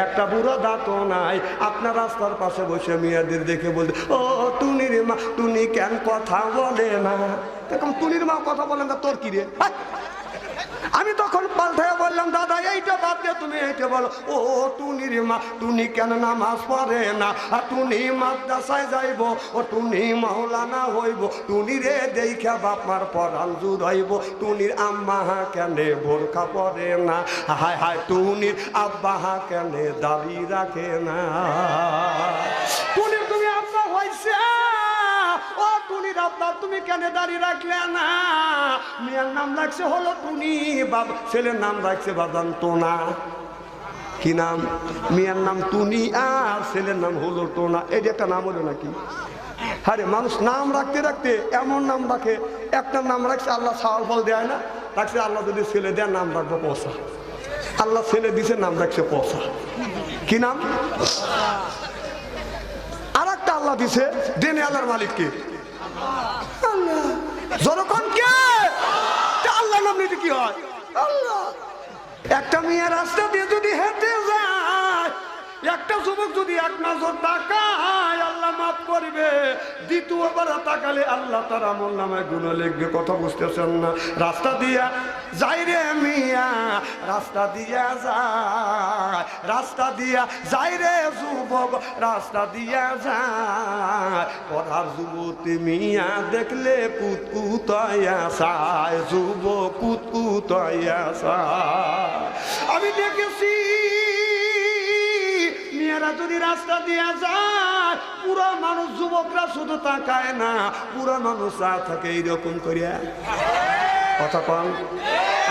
একটা বুড়ো দাঁত নাই। আপনার রাস্তার পাশে বসে মেয়েদের দেখে বলতে, ও, টুনির মা, টুনি কেন কথা বলে না? এরকম টুনির মা কথা বলে না, তোর কি রে! আমি তখন পাল্টায় বললাম, দাদা, এইটা বাদ দিয়ে তুমি, এইটা বলো। ও টুনির মা, টুনি কেন নামাজ পড়ে না? আর টুনি মাদ্রাসায় যাইব, ও টুনি মাওলানা হইব। টুনি রে দেখা বাপমার পরাল জুদ হইব টুনির আম্মা কেনে বোরখা পরে না? হায় হায়, টুনির আব্বা হা কেনে দাবি রাখে না? টুনির তুমি আব্বা হয়েছে টুনির তুমি কেন দাঁড়িয়ে রাখলে না? মেয়ের নাম রাখছে হলো টুনি বাবা ছেলের নাম রাখছে বাদান টোনা কি নাম? মেয়ের নাম টুনি আর ছেলের নাম হলো টোনা। এই যে একটা নাম হলো নাকি? আরে মানুষ নাম রাখতে রাখতে এমন নাম রাখে, একটা নাম রাখছে আল্লাহ সাওয়াল ফল দেয় না, রাখছে আল্লাহ যদি ছেলে দেয়, নাম রাখব পয়সা। আল্লাহ ছেলে দিছে, নাম রাখছে পয়সা। কি নাম? আর একটা আল্লাহ দিছে, দেনে আল্লাহর মালিককে। কে হয়? একটা মেয়ে রাস্তা দিয়ে যদি হেঁটে একটা যুবক যদি এক নজর তাকায়, আল্লাহ মাফ করবে। দ্বিতীয়বার তাকালে আল্লাহ তার আমল নামায় গুণ লিখবে। কথা বুঝতেছেন না? রাস্তা দিয়া যাই রে মিয়া, রাস্তা দিয়া যায়। রাস্তা দিয়া যাই রে যুবক, রাস্তা দিয়া যায়। পড়ার যুবতী মিয়া দেখলে কুতকুতায়া সায় যুবক কুতকুতায়া সায় আমি যদি রাস্তা দিয়ে যায়, পুরো মানুষ যুবকরা শুধু তাকায় না, পুরো মানুষ থাকে এইরকম করিয়া। কথা কন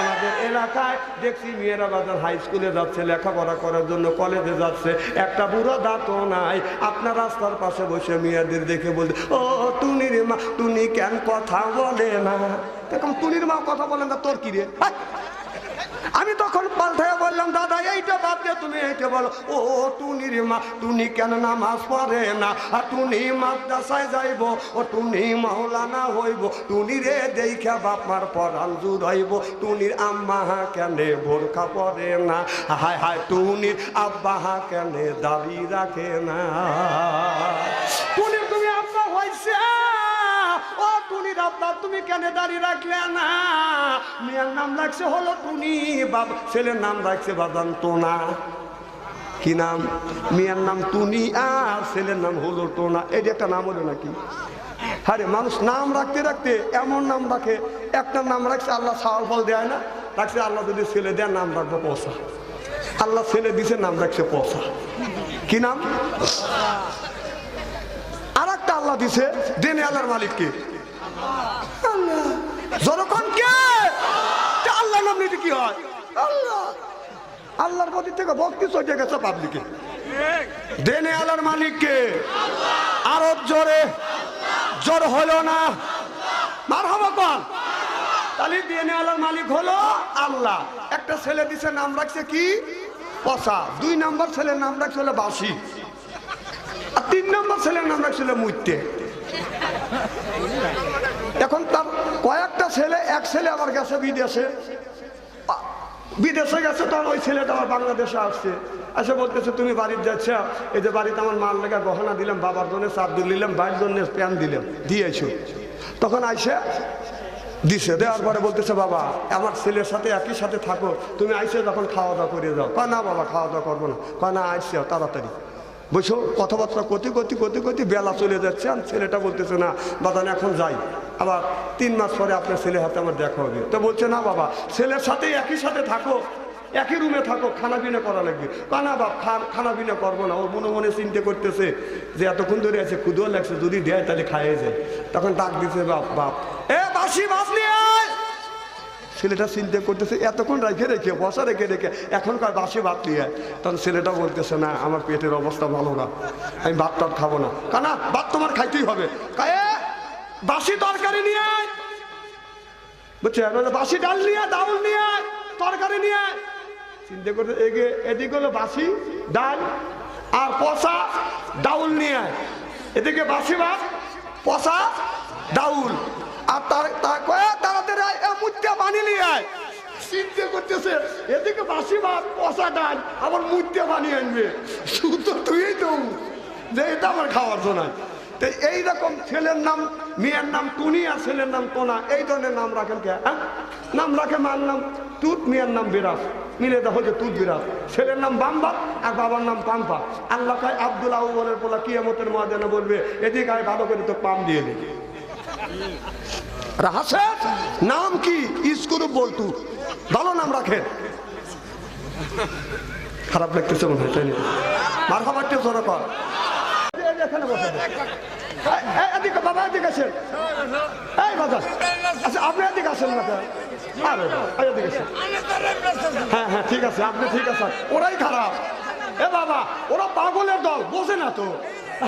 আমাদের এলাকায় দেখছি মেয়েরা বাজার হাই স্কুলে যাচ্ছে, লেখাপড়া করার জন্য কলেজে যাচ্ছে। একটা বুড়ো দাঁতও নাই। আপনার রাস্তার পাশে বসে মেয়েদের দেখে বলতে ও, টুনির মা, টুনি কেন কথা বলে না? এরকম টুনির মা কথা বলে না, তোর কি রে! আমি তখন পাল্টায় বললাম, দাদা, এইটা বাদ দিয়ে তুমি, এইটা বলো। ও টুনির মা, টুনি কেন নামাজ পড়ে না? আর টুনি মাদ্রাসায় যাইব, ও টুনি মাওলানা হইব। টুনি রে দেখা বাপমার পরাল জুদ হইব টুনির আম্মা হা কেনে বোরখা পরে না? হায় হায়, টুনির আব্বা হা কেনে দাবি রাখে না? টুনির তুমি কেন দাঁড়িয়ে রাখলে না? মেয়ের নাম রাখছে হলো টুনি বাবা ছেলের নাম রাখছে বাদান টোনা কি নাম? মেয়ের নাম টুনি আর ছেলের নাম হলো টোনা। এই যে একটা নাম হলো নাকি? আরে মানুষ নাম রাখতে রাখতে এমন নাম রাখে, একটা নাম রাখছে আল্লাহ সাওয়াল ফল দেয় না, রাখছে আল্লাহ যদি ছেলে দেয় নাম রাখব পয়সা আল্লাহ ছেলে দিছে, নাম রাখছে পয়সা কি নাম? আর একটা আল্লাহ দিছে, দেনে আল্লাহর মালিককে। কে? আল্লাহ নাম হয়? আল্লাহ। আল্লাহর প্রতি থেকে ভক্তি চলে গেছে পাবলিকে দেনে আল্লাহর মালিককে আরও জোরে। জোর হলো না। মার হব কন তাহলে মালিক হলো আল্লাহ। একটা ছেলে নাম রাখছে কি? দুই নাম্বার ছেলের নাম বাসি আর তিন নম্বর ছেলের নাম মুইতে এখন তার ছেলে, এক ছেলে আবার গেছে বিদেশে। বিদেশে গেছে, তখন ওই ছেলেটা আমার বাংলাদেশে আসছে। আসে বলতেছে, তুমি বাড়িতে যাচ্ছ? এই যে বাড়িতে আমার মাল লেগে গহনা দিলাম, বাবার জন্য চাদর দিলাম ভাইয়ের জন্য প্যান দিলাম, দিয়েছ। তখন আইসে দিছে, দেওয়ার পরে বলতেছে, বাবা, আমার ছেলের সাথে একই সাথে থাকো। তুমি আইসে, যখন খাওয়া দাওয়া করে যাও। কয়, না বাবা খাওয়া দাওয়া করব না। কয়, না, আইসে তাড়াতাড়ি। বুঝছ কথাবার্তা কতি কতি কতি কতি বেলা চলে যাচ্ছে, আর ছেলেটা বলতেছে, না, বাদান, এখন যাই। আবার তিন মাস পরে আপনার ছেলের হাতে আমার দেখা হবে। তো বলছে, না বাবা, ছেলের সাথে একই সাথে থাকো, একই রুমে থাকো খানা পিনা করা লাগবে। কানা বাপ, খান পিনা করব না। ওর মনে মনে চিন্তা করতেছে যে, এতক্ষণ ধরে আছে ক্ষুদো লাগছে, যদি দেয় তাহলে খাইয়ে যায়। তখন ডাক দিছে, বাপ বাপ। এ বাসি নিয়ে ছেলেটা চিন্তা করতেছে, এতক্ষণ রেখে রেখে, বসা রেখে রেখে, এখন কার বাসি ভাত নিয়ে। তখন ছেলেটা বলতেছে, না, আমার পেটের অবস্থা ভালো না, আমি ভাত টাত খাব না। কানা ভাত তোমার খাইতেই হবে। কায়ে বাসি তরকারি নিয়ে আয়। বুঝছে? বলে বাসি ডাল নিয়ে ডাউল নিয়ে আয়, তরকারি নিয়ে। চিন্তা করতে এগে এদিকে হলো বাসি ডাল আর পচা ডাউল নিয়ে আয়। এদিকে বাসি ভাত পচা ডাউল আর তার তাড়াতাড়ি আয়, পানি নিয়ে আয়। চিন্তা করতেছে এদিকে বাসি ভাত পচা ডাল আবার মুদ্দে বানিয়ে আনবে। শুধু তুই তো যে এটা আমার খাওয়ার জন্য। তো এইরকম ছেলের নাম, মেয়ের নাম টুনি আর ছেলের নাম টোনা, এই ধরনের নাম রাখেন কে? হ্যাঁ? নাম রাখে মার নাম তুত, মেয়ের নাম বিরাজ। মিলে দেখো যে তুত বিরাজ। ছেলের নাম বাম্বা আর বাবার নাম পাম্পা। আল্লাহ খায় আব্দুল আউবলের বলা কিয়ামতের ময়দানে বলবে, এদিকে আয়, ভালো করে তো পাম দিয়ে দে। হাসেন নাম কি? স্কুল বলতু ভালো নাম রাখেন। খারাপ লাগতেছে মনে হয়, তাই না? মার খাবার কর। এখানে বসে এদিকে বাবা, এদিকে আসেন। এই আচ্ছা আপনি এদিকে আসেন আসেন। হ্যাঁ হ্যাঁ ঠিক আছে, আপনি ঠিক আছে ওরাই খারাপ। এ, বাবা, ওরা পাগলের দল, বোঝে না তো।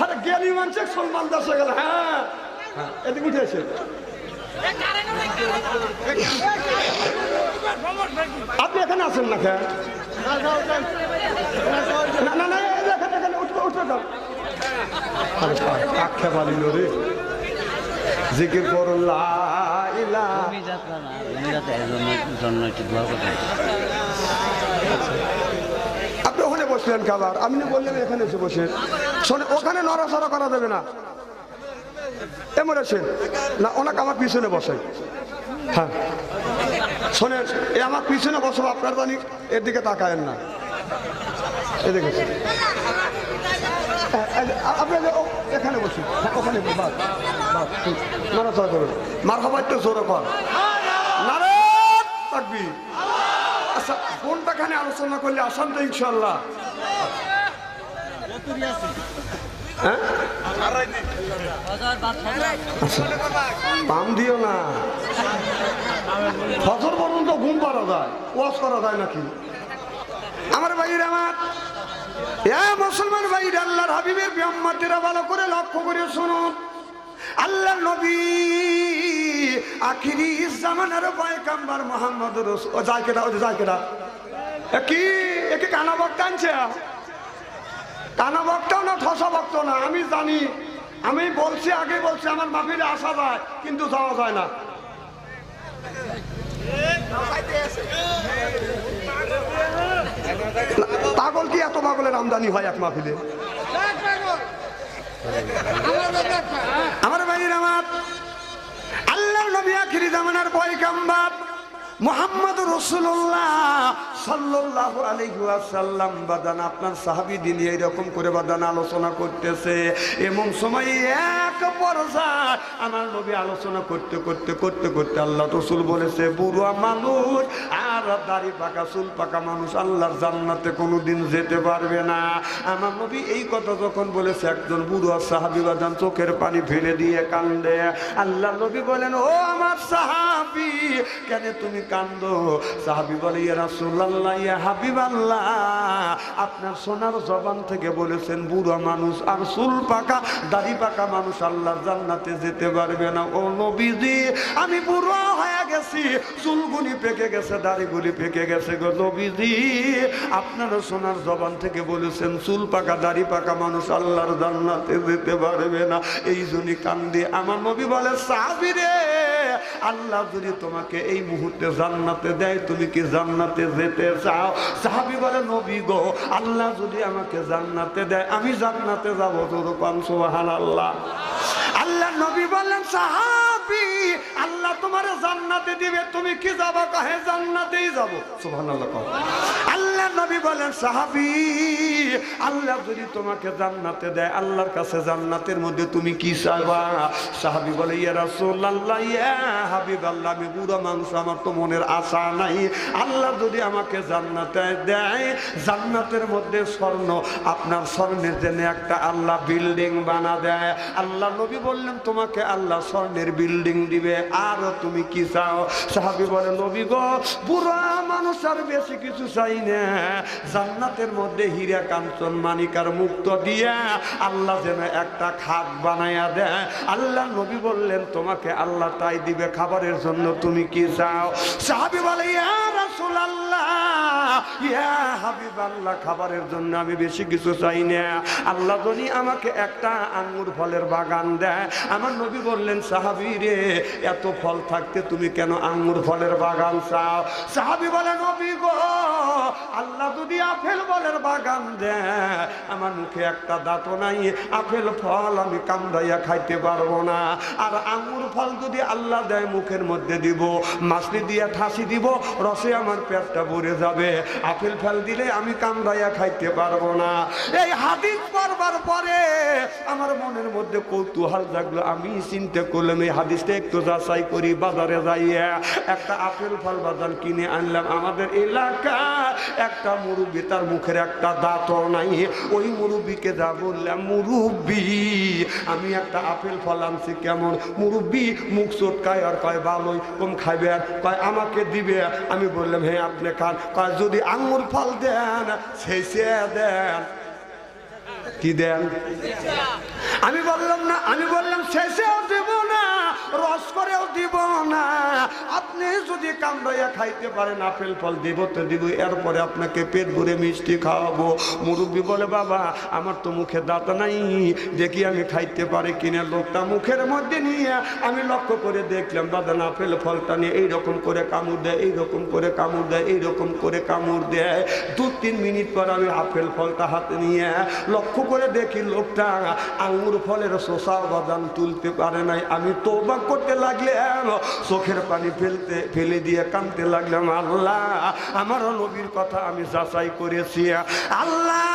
আরে, জ্ঞানী মানুষের সম্মান দেশ হয়ে গেল। হ্যাঁ হ্যাঁ এদিকে উঠে আসেন। আপনি এখানে আছেন না কেন না না না এখানে উঠবে উঠবে আরে আখ্যা বালিল রে জিকির আমি আমি আপনি ওখানে বসলেন খাবার আপনি বললেন এখানে এসে বসে। শোনে ওখানে নড়াচড়া করা যাবে না। এমন আছেন? না ওনাকে আমার পিছনে বসে হ্যাঁ। শোনেন এ আমার পিছনে বসবো আপনার জানি এর দিকে তাকায়েন না। এদিকে ওখানে তাকবি আচ্ছা আলোচনা করলে ইনশাল্লাহ? হ্যাঁ? পাম দিও না। ফসল পর্যন্ত ঘুম পারা যায়। ওয়াশ করা যায় নাকি? আমার ভাইয়ের আমার মুসলমান ভাই আল্লাহর হাবিবের ব্যাম্মাতেরা ভালো করে লক্ষ্য করে শুনুন আল্লাহ নবী আখিরি জামানার পয়গাম্বার মোহাম্মদ রসুল যায় ও কি? একে কানা বক্তা আনছে? কানা বক্তাও না ঠসা বক্ত না? আমি জানি। আমি বলছি, আগে বলছি, আমার মাফিলে আসা যায়, কিন্তু যাওয়া যায় না। পাগল কি এত পাগলের আমদানি হয় এক মাহফিলে? আমার আল্লাহ নবী আখিরি জামানার মোহাম্মদ রসুল্লাহ সাল্লাহ বাদান, আপনার সাহাবি দিন এইরকম করে বাদান আলোচনা করতেছে। এমন সময় এক পর্যায়ে আমার নবী আলোচনা করতে করতে করতে করতে আল্লাহ রসুল বলেছে, বুড়া মানুষ আর দাড়ি পাকা, চুল পাকা মানুষ আল্লাহর জান্নাতে কোনোদিন যেতে পারবে না। আমার নবী এই কথা যখন বলেছে, একজন বুড়ো সাহাবি বাদান চোখের পানি ফেলে দিয়ে কান্দে। আল্লাহ নবী বলেন, ও আমার সাহাবি, কেন তুমি কান্দো? সাহাবি বলে, ইয়া রাসূলুল্লাহ, ইয়া হাবিবাল্লাহ। আপনার সোনার জবান থেকে বলেছেন, বুড়ো মানুষ আর চুল পাকা, দাড়ি পাকা মানুষ আল্লাহর জান্নাতে যেতে পারবে না। ও নবীজি, আমি বুড়ো হয়ে গেছি, চুলগুলি পেকে গেছে, দাড়িগুলি পেকে গেছে গো নবীজি। আপনার সোনার জবান থেকে বলেছেন, চুল পাকা, দাড়ি পাকা মানুষ আল্লাহর জান্নাতে যেতে পারবে না। এই জন্যই কান্দে। আমার নবী বলে সাহাবিরে আল্লাহ যদি তোমাকে এই মুহূর্তে জান্নাতে দেয়, তুমি কি জান্নাতে যেতে চাও? সাহাবি বলে, নবী গো, আল্লাহ যদি আমাকে জান্নাতে দেয়, আমি জান্নাতে যাব। তোর পান সোহান আল্লাহ আল্লাহ নবী বললেন সাহাবি তোমার জান্নাতে দিবে তুমি কি যাবা? কাহে জান্নাতেই যাব। সুবহানাল্লাহ বলেন, সাহাবি, আল্লাহ যদি তোমাকে জান্নাতে দেয়, আল্লাহর কাছে জান্নাতের মধ্যে তুমি কি চাইবা? সাহাবি বলে, ইয়া রাসূলুল্লাহ, ইয়া হাবিবাল্লাহ, আমি বুড়া মানুষ, আমার তো মনের আশা নাই। আল্লাহ যদি আমাকে জান্নাতে দেয়, জান্নাতের মধ্যে স্বর্ণ, আপনার স্বর্ণের জন্য একটা আল্লাহ বিল্ডিং বানা দেয়। আল্লাহ নবী বললেন, তোমাকে আল্লাহ স্বর্ণের বিল্ডিং দিবে, আর তুমি কি চাও? সাহাবি বলে, নবী গো, বুড়া মানুষ আর বেশি কিছু চাই না। জান্নাতের মধ্যে হীরা কাঞ্চন মানিকার মুক্ত দিয়া আল্লাহ যেন একটা খাত বানাইয়া দেয়। আল্লাহ নবী বললেন, তোমাকে আল্লাহ তাই দিবে খাবারের জন্য, তুমি কি চাও? সাহাবি বলে রাসূলুল্লাহ ইয়া হাবিব খাবারের জন্য আমি বেশি কিছু চাই না। আল্লাহ যদি আমাকে একটা আঙ্গুর ফলের বাগান দেয়, আমার নবী বললেন, সাহাবি রে, এত ফল থাকতে তুমি কেন আঙ্গুর ফলের বাগান চাও? সাহাবি বলে, নবী গো, আল্লাহ যদি আপেল ফলের বাগান দেয়, আমার মুখে একটা দাঁত নাই, আপেল ফল আমি কামড়াইয়া খাইতে পারব না। আর আঙ্গুর ফল যদি আল্লাহ দেয়, মুখের মধ্যে দিব মাছলি দিয়ে ঠাসি দিব, রসে আমার পেটটা ভরে যাবে। আপেল ফেল দিলে আমি কামড়াইয়া খাইতে পারব না। এই হাদিস পড়বার পরে আমার মনের মধ্যে কৌতূহল জাগলো। আমি চিন্তা করলাম, এই হাদিসটা একটু যাচাই করি, বাজারে যাইয়া একটা আপেল ফল বাজার কিনে আনলাম। আমাদের এলাকা একটা মুরব্বী, তার মুখের একটা দাঁতও নাই। ওই মুরব্বীকে যা বললাম, মুরব্বী, আমি একটা আপেল ফল আনছি কেমন? মুরব্বী মুখ চটকায় আর কয়, ভালোই, কম খাইবে আর কয়, আমাকে দিবে। আমি বললাম হ্যাঁ আপনি খান। কয় যদি আঙুর ফল দেন দেন। কি দেন? আমি বললাম না, আমি বললাম শেষেও দিব না, রস করেও দিব না। আপনি যদি কামড়াইয়া খাইতে পারেন, আপেল ফল দিব তো দিব। এরপরে আপনাকে পেট ভরে মিষ্টি খাওয়াবো। মুরব্বী বলে, বাবা, আমার তো মুখে দাঁত নাই। দেখি আমি খাইতে পারি কিনা? লোকটা মুখের মধ্যে নিয়ে আমি লক্ষ্য করে দেখলাম, দাদা আপেল ফলটা নিয়ে এইরকম করে কামড় দেয়, এইরকম করে কামড় দেয়, এইরকম করে কামড় দেয়। দু তিন মিনিট পর আমি আপেল ফলটা হাতে নিয়ে লক্ষ্য করে দেখি লোকটা আঙুর ফলের শোষা বাদাম তুলতে পারে নাই। আমি তোবা করতে লাগলাম। চোখের পানি ফেলতে ফেলে দিয়ে কানতে লাগলাম, আল্লাহ আমার নবীর কথা আমি যাচাই করেছি। আল্লাহ,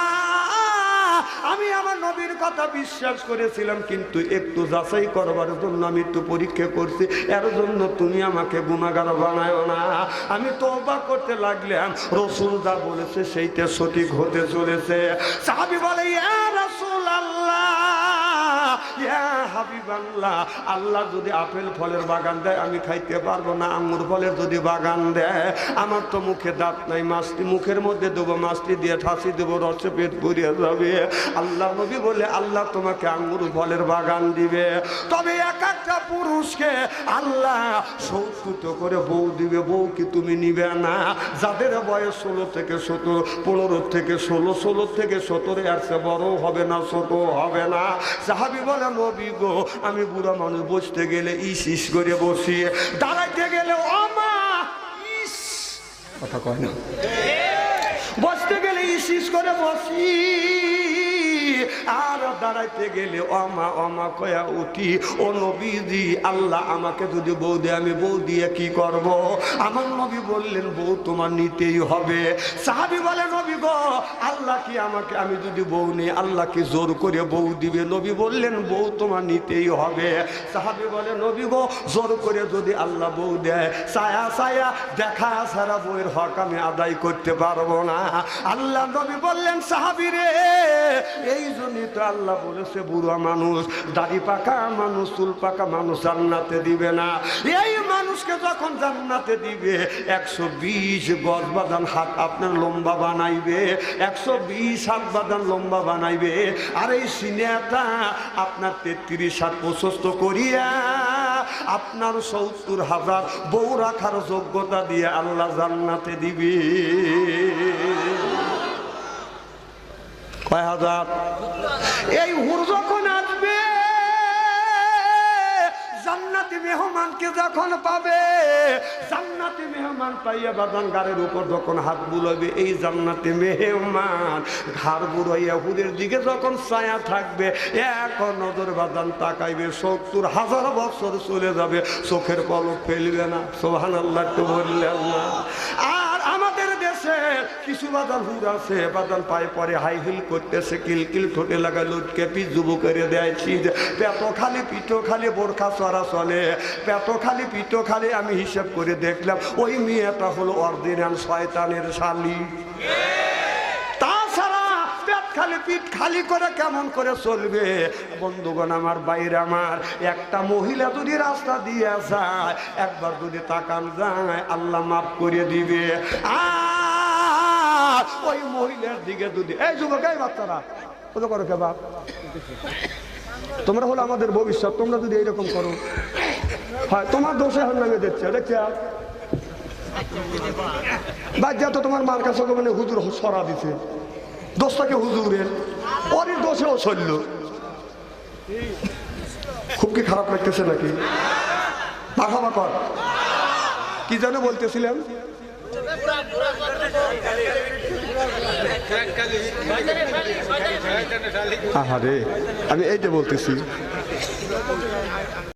আমি আমার নবীর কথা বিশ্বাস করেছিলাম, কিন্তু একটু যাচাই করবার জন্য আমি একটু পরীক্ষা করছি। এর জন্য তুমি আমাকে গুণাগার বানায় না। আমি তোবা করতে লাগলাম। রসুল যা বলেছে সেইটা সঠিক হতে চলেছে। সাহাবি বলে আল্লাহ আল্লাহ যদি আপেল ফলের বাগান দেয়, আমি খাইতে পারব না, আঙ্গুর ফলের যদি বাগান দেয়। আমার তো মুখে দাঁত নাই, মাছটি মুখের মধ্যে দেবো, মাছটি দিয়ে ঠাসি দেবো, রসে পেট ভরিয়ে যাবে। আল্লাহ নবী বলে, আল্লাহ তোমাকে আঙ্গুর ফলের বাগান দিবে। তবে এক একটা পুরুষকে আল্লাহ সৌকুত করে বউ দিবে, বউ কি তুমি নিবে না? যাদের বয়স ষোলো থেকে সতেরো, পনেরো থেকে ষোলো ষোলো থেকে সতেরো আর বড় হবে না ছোট হবে না। সাহাবি বলে, নবী গো আমি বুড়া মানুষ, বসতে গেলে ইস ইস করে বসি দাঁড়াইতে গেলে অমা ইস। কথা কয় না। বসতে গেলে ইস ইস করে বসি, আর দাঁড়াইতে গেলে অমা অমা কয়া উঠি, ও নবীজি, আল্লাহ আমাকে যদি বউ দিয়ে, আমি বউ দিয়ে কি করব? আমার নবী বললেন, বউ তোমার নিতেই হবে। সাহাবি বলে নবী গো, আল্লাহ কি আমাকে, আমি যদি বউ নেই আল্লাহ কি জোর করে বউ দিবে? নবী বললেন, বউ তোমার নিতেই হবে। সাহাবি বলে, নবী গো, জোর করে যদি আল্লাহ বউ দেয় দেখা ছাড়া বউয়ের হক আমি আদায় করতে পারব না। আল্লাহ নবী বললেন, সাহাবি রে, এই জন্যই তো আল্লাহ বলেছে, বুড়া মানুষ, দাড়ি পাকা মানুষ, চুল পাকা মানুষ জান্নাতে দিবে না। এই মানুষকে যখন জান্নাতে দিবে, একশো বিশ গজ বাদান হাত আপনার লম্বা বানাইবে। একশো বিশ হাত বাদান লম্বা বানাইবে। আর এই সিনেটা আপনার তেত্রিশ হাত প্রশস্ত করিয়া আপনার সত্তর হাজার বউ রাখার যোগ্যতা দিয়ে আল্লাহ জান্নাতে দিবি। কয় হাজার? এই হুর যখন মেহমানকে যখন পাবে, জান্নাতি মেহমান পাইয়া বাদান গাড়ির উপর যখন হাত বুলাবে, এই জান্নাতি মেহমান ঘাড় বুড়াইয়া হুদের দিকে যখন ছায়া থাকবে এক নজর বাদান তাকাইবে, সত্তর হাজার বছর চলে যাবে, চোখের পলক ফেলবে না। সোহান আল্লাহ তো আমাদের দেশে কিছু বাদান হুর আছে বাদান পায়ে পরে হাই হিল করতেছে, কিল কিল ঠোঁটে লাগা লুটকে পিস যুবু করে দেয় পেট খালি, পিঠো খালি, বোরখা চড়া চলে। পেট খালি, পিঠো খালি, আমি হিসেব করে দেখলাম, ওই মেয়েটা হলো অরিজিনাল শয়তানের শালি। তাছাড়া খালি, পিঠ খালি করে কেমন করে চলবে? বন্ধুগণ আমার, বাইরে আমার, একটা মহিলা যদি রাস্তা দিয়ে যায়, একবার যদি তাকান যায়, আল্লাহ মাফ করে দিবে। আর ওই মহিলার দিকে দুদি এই যুবক, এই বাচ্চারা ওটা করো কে বাপ? তোমরা হলো আমাদের ভবিষ্যৎ, তোমরা যদি এইরকম করো। হয়, তোমার দোষে হার নামে দিচ্ছে দেখছি বাজ্যা তো তোমার মার কাছে মানে হুজুর সরা দিছে। দোষটাকে হুজুরের। ওরই দোষেও চলল খুব কি খারাপ লাগতেছে নাকি? মাখামা কর। কি যেন বলতেছিলাম? আহারে আমি এইটা বলতেছি।